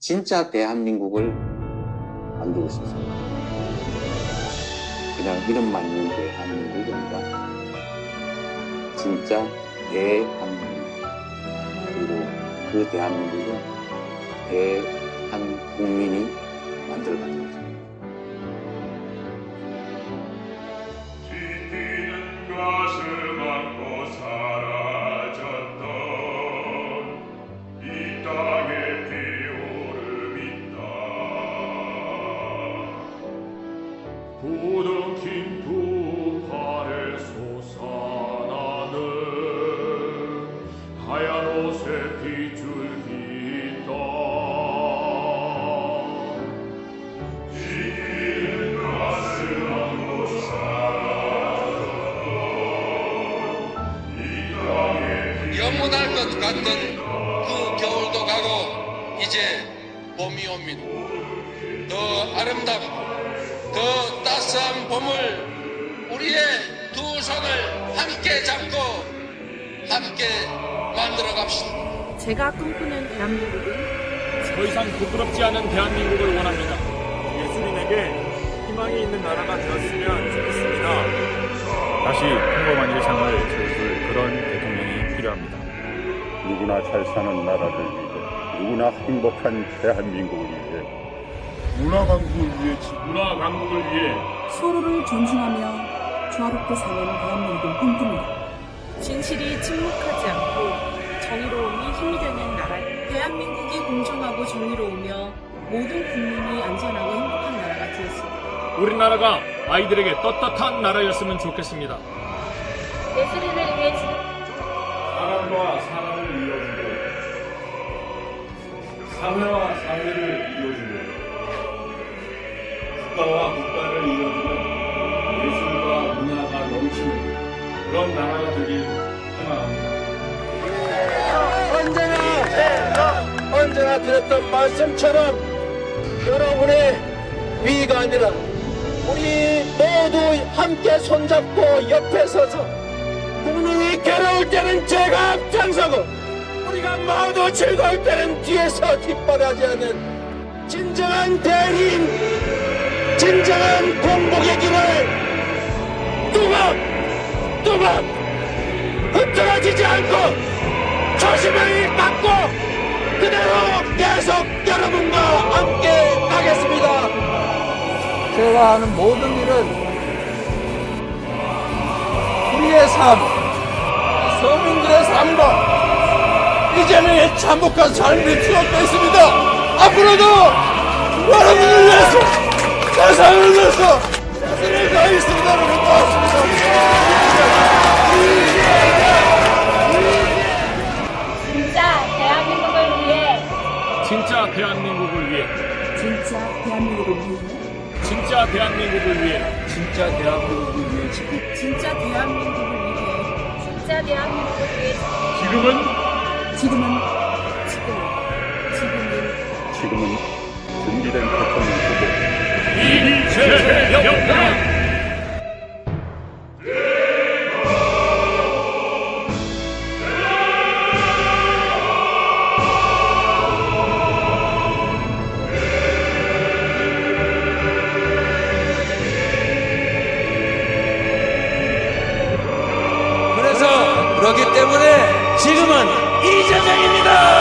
진짜 대한민국을 만들고 싶습니다. 그냥 이름만 있는 대한민국이 아니라 진짜 대한민국 그리고 그 대한민국은 대한 국민이 부둥킨 두 팔에 솟아나는 하얀 옷에 빗줄기다 지키는 가슴 안고 영원할 것 같던 그 겨울도 가고 이제 봄이 옵니다. 더 아름답고 더 따스한 봄을 우리의 두 손을 함께 잡고 함께 만들어 갑시다. 제가 꿈꾸는 대한민국은 더 이상 부끄럽지 않은 대한민국을 원합니다. 예수님에게 희망이 있는 나라가 되었으면 좋겠습니다. 다시 평범한 일상을 채워줄 그런 대통령이 필요합니다. 누구나 잘 사는 나라를 위해 누구나 행복한 대한민국을 위해 문화 강국을 위해 문화 강국을 위해 서로를 존중하며 조화롭게 사는 대한민국을 꿈꿉니다. 진실이 침묵하지 않고 정의로움이 힘이 되는 나라. 대한민국이 공정하고 정의로우며 모든 국민이 안전하고 행복한 나라가 되었습니다. 우리나라가 아이들에게 떳떳한 나라였으면 좋겠습니다. 예수님을 위해 사람과 사람을 이어주고 사회와 사회를 이어주고 국가와 국가를 이어주는 예술과 문화가 넘치는 그런 나라가 되길 희망합니다. 언제나 언제나 드렸던 말씀처럼 여러분의 위가 아니라 우리 모두 함께 손잡고 옆에 서서 국민이 괴로울 때는 제가 앞장서고 우리가 모두 즐거울 때는 뒤에서 뒷바라지 하는 진정한 대리인 진정한 공복의 길을 뚜벅 뚜벅 흐트러지지 않고 초심을 갖고 그대로 계속 여러분과 함께 하겠습니다. 제가 하는 모든 일은 우리의 삶, 서민들의 삶과 이재명의 참복한 삶이 투입됐습니다. 앞으로도 여러분을 위해서 세상을 위해서 최선을 다하겠습니다. 여러분 고맙습니다. 진짜 대한민국을 위해. 진짜 대한민국을 위해. 진짜 대한민국을 위해. 진짜 대한민국을 위해 진짜 대한민국을 위해. 진짜 대한민국을 위해. 지금은? 지금은? 지금은? 준비된 대통령 후보 그래서 그렇기 때문에 지금은 이재정입니다!